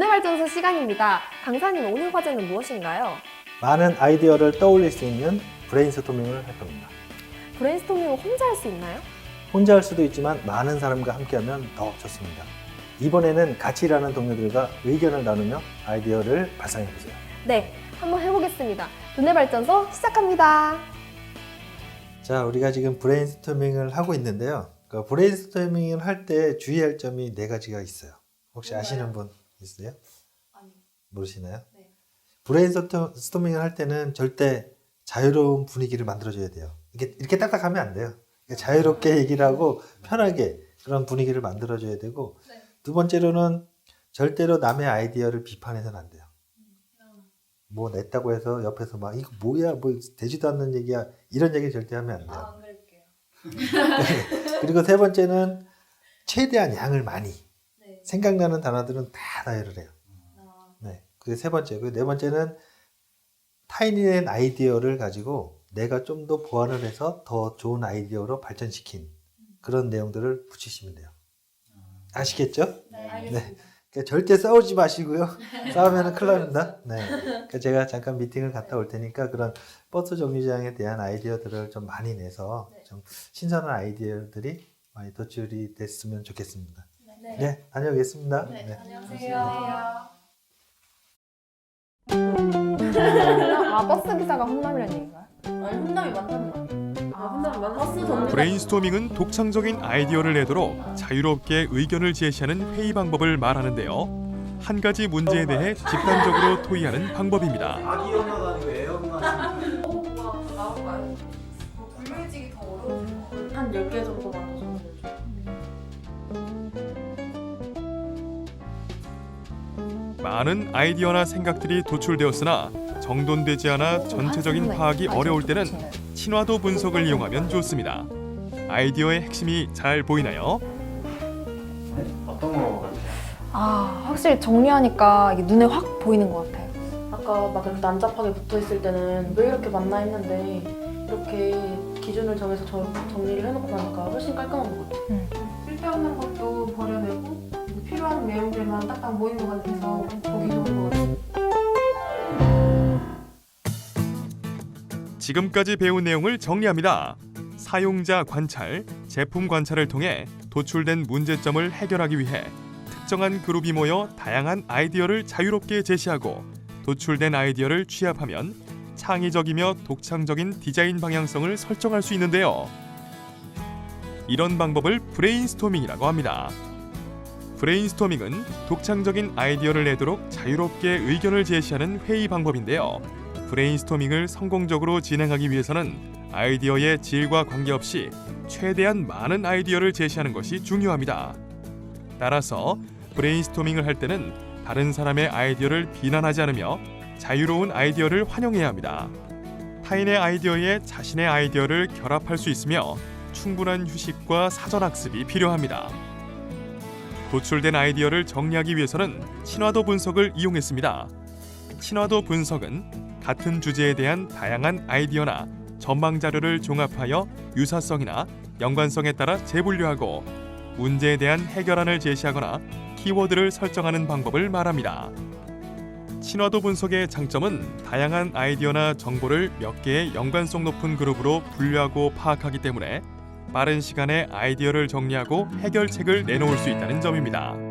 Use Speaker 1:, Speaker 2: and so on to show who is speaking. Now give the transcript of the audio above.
Speaker 1: 두뇌 발전소 시간입니다. 강사님 오늘 과제는 무엇인가요?
Speaker 2: 많은 아이디어를 떠올릴 수 있는 브레인스토밍을 할 겁니다.
Speaker 1: 브레인스토밍을 혼자 할 수 있나요?
Speaker 2: 혼자 할 수도 있지만 많은 사람과 함께하면 더 좋습니다. 이번에는 같이 일하는 동료들과 의견을 나누며 아이디어를 발상해 보세요.
Speaker 1: 네, 한번 해보겠습니다. 두뇌 발전소 시작합니다.
Speaker 2: 자, 우리가 지금 브레인스토밍을 하고 있는데요. 그 브레인스토밍을 할 때 주의할 점이 네 가지가 있어요. 혹시 아시는 분 있으세요?
Speaker 3: 아니요.
Speaker 2: 모르시나요?
Speaker 3: 네.
Speaker 2: 브레인스토밍을 할 때는 절대 자유로운 분위기를 만들어줘야 돼요. 이렇게, 이렇게 딱딱하면 안 돼요. 자유롭게 얘기를 하고 편하게 그런 분위기를 만들어줘야 되고
Speaker 3: 네.
Speaker 2: 두 번째로는 절대로 남의 아이디어를 비판해서는 안 돼요.
Speaker 3: 그냥
Speaker 2: 뭐 냈다고 해서 옆에서 막 이거 뭐야 뭐 되지도 않는 얘기야 이런 얘기 절대 하면 안 돼요.
Speaker 3: 아, 안 그럴게요.
Speaker 2: 그리고 세 번째는 최대한 양을 많이
Speaker 3: 네.
Speaker 2: 생각나는 단어들은 다 나열을 해요.
Speaker 3: 아,
Speaker 2: 네, 그게 세 번째. 그네 번째는 타인의 아이디어를 가지고 내가 좀 더 보완을 해서 더 좋은 아이디어로 발전시킨 그런 내용들을 붙이시면 돼요. 아시겠죠?
Speaker 3: 네, 알겠습니다.
Speaker 2: 그러니까 절대 싸우지 마시고요. 싸우면 큰일 납니다. 네. 그러니까 제가 잠깐 미팅을 갔다 올 테니까 그런 버스 정류장에 대한 아이디어들을 좀 많이 내서
Speaker 3: 네.
Speaker 2: 좀 신선한 아이디어들이 많이 도출이 됐으면 좋겠습니다.
Speaker 3: 네.
Speaker 2: 네, 다녀오겠습니다.
Speaker 3: 네,
Speaker 2: 네.
Speaker 3: 안녕하세요.
Speaker 1: 아, 버스 기사가 혼남이라는 얘기인가요?
Speaker 3: 아니, 혼남이 많다는 거 아니에요? 아, 혼남이 많 버스 정류
Speaker 4: 브레인스토밍은 독창적인 아이디어를 내도록 자유롭게 의견을 제시하는 회의 방법을 말하는데요. 한 가지 문제에 대해 집단적으로 토의하는 방법입니다.
Speaker 5: 아기 연어가 아니고 애 연어
Speaker 3: 어, 뭐가 나올까요? 뭐 불면증이 더 어려운 거. 한 10개 정도 만들어서
Speaker 4: 많은 아이디어나 생각들이 도출되었으나 정돈되지 않아 전체적인 파악이 어려울 때는 친화도 분석을 이용하면 좋습니다. 아이디어의 핵심이 잘 보이나요?
Speaker 5: 어떤 거 같아요?
Speaker 1: 아, 확실히 정리하니까 이게 눈에 확 보이는 것 같아요.
Speaker 3: 아까 막 이렇게 난잡하게 붙어 있을 때는 왜 이렇게 맞나 했는데 이렇게 기준을 정해서 정, 정리를 해놓고 나니까 훨씬 깔끔한 것 같아요.
Speaker 6: 쓸데없는 것도 버려내고 이제 필요한 내용들만 딱딱 모인 것 같아서 보기 좋은 것 같아요.
Speaker 4: 지금까지 배운 내용을 정리합니다. 사용자 관찰, 제품 관찰을 통해 도출된 문제점을 해결하기 위해 특정한 그룹이 모여 다양한 아이디어를 자유롭게 제시하고 도출된 아이디어를 취합하면 창의적이며 독창적인 디자인 방향성을 설정할 수 있는데요. 이런 방법을 브레인스토밍이라고 합니다. 브레인스토밍은 독창적인 아이디어를 내도록 자유롭게 의견을 제시하는 회의 방법인데요. 브레인스토밍을 성공적으로 진행하기 위해서는 아이디어의 질과 관계없이 최대한 많은 아이디어를 제시하는 것이 중요합니다. 따라서 브레인스토밍을 할 때는 다른 사람의 아이디어를 비난하지 않으며 자유로운 아이디어를 환영해야 합니다. 타인의 아이디어에 자신의 아이디어를 결합할 수 있으며 충분한 휴식과 사전 학습이 필요합니다. 도출된 아이디어를 정리하기 위해서는 친화도 분석을 이용했습니다. 친화도 분석은 같은 주제에 대한 다양한 아이디어나 전망 자료를 종합하여 유사성이나 연관성에 따라 재분류하고 문제에 대한 해결안을 제시하거나 키워드를 설정하는 방법을 말합니다. 친화도 분석의 장점은 다양한 아이디어나 정보를 몇 개의 연관성 높은 그룹으로 분류하고 파악하기 때문에 빠른 시간에 아이디어를 정리하고 해결책을 내놓을 수 있다는 점입니다.